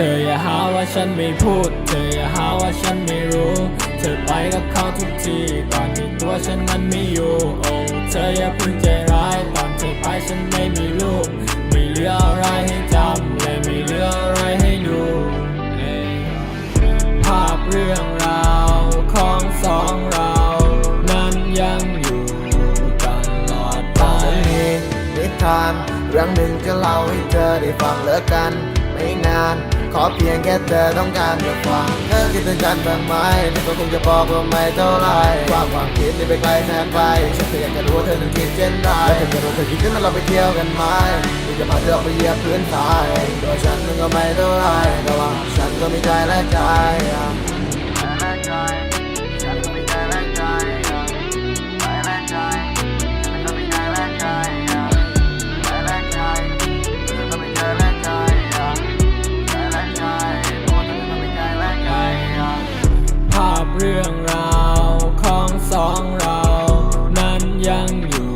ธออย่าหาว่าฉันไม่พูด เธออย่าหาว่าฉันไม่รู้ เธอไปกับเขาทุกทีก่อนที่ตัวฉันนั้นไม่อยู่โอ้เธออย่าเพิ่งใจร้ายตอนเธอไปฉันไม่มีลูก ไม่เหลืออะไรให้จำและไม่เหลืออะไรให้ดูภาพเรื่องราวของสองเรานั้นยังอยู่ตลอดไปนิทานเรื่องหนึ่งจะเล่าให้เธอได้ฟังเลิกกันไม่นาน ขอเพียงแค่เธอต้องการจะฟังเธอคิดถึงฉันบ้างไหมเธอก็คงจะบอกว่าไม่เท่าไรความความคิดนี่ไปไกลแสนไกลฉันเพียงแค่รู้ว่าเธอนั้นคิดเช่นไรและเธอจะรู้เธอคิดขึ้นมาเราไปเที่ยวกันไหมที่จะพาเธอไปเหยียบพื้นทรายโดยฉันมันก็ไม่เท่าไรแต่ว่าฉันก็มีใจและใจ เรื่องราวของสองเรา นั้นยังอยู่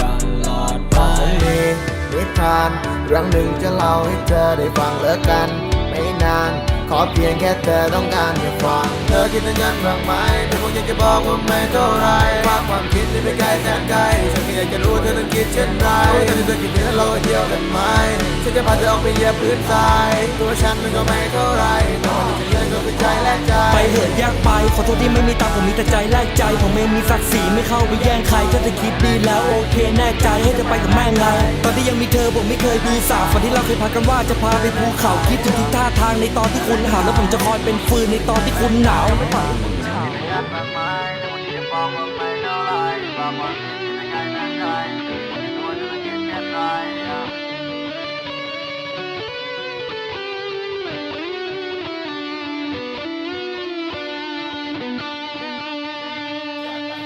ตลอดไปมีนิทานเรื่องหนึ่งจะเล่าให้เธอได้ฟังเลิกกัน ไม่นาน ขอเพียงแค่เธอต้องการแค่ฟัง เธอคิดถึงกันบ้างไหมเธอคงอยากจะบอกว่าไม่เท่าไรความความคิดที่ไปไกลแสนไกลฉันก็อยากจะรู้เธอต้องคิดเช่นไรเธอจะคิดถึงเราเที่ยวกันไหมฉันจะพาเธอออกไปเหยียบพื้นทรายตัวฉันมันก็ไม่เท่าไร ใจไปเหินยากไป ขอโทษที่ไม่มีตังค์ผมมีแต่ใจแลกใจ ผมเองมีศักดิ์ศรีไม่เข้าไปแย่งใครถ้าเธอคิดดีแล้วโอเคแน่ใจให้เธอไปกับแม่งไงตอนที่ยังมีเธอผมไม่เคยดูสาฝันที่เราเคยพากันว่าจะพาไปภูเขาคิดถึงทุกท่าทางในตอนที่คุณหาวแล้วผมจะคอยเป็นฟืนในตอนที่คุณหนาว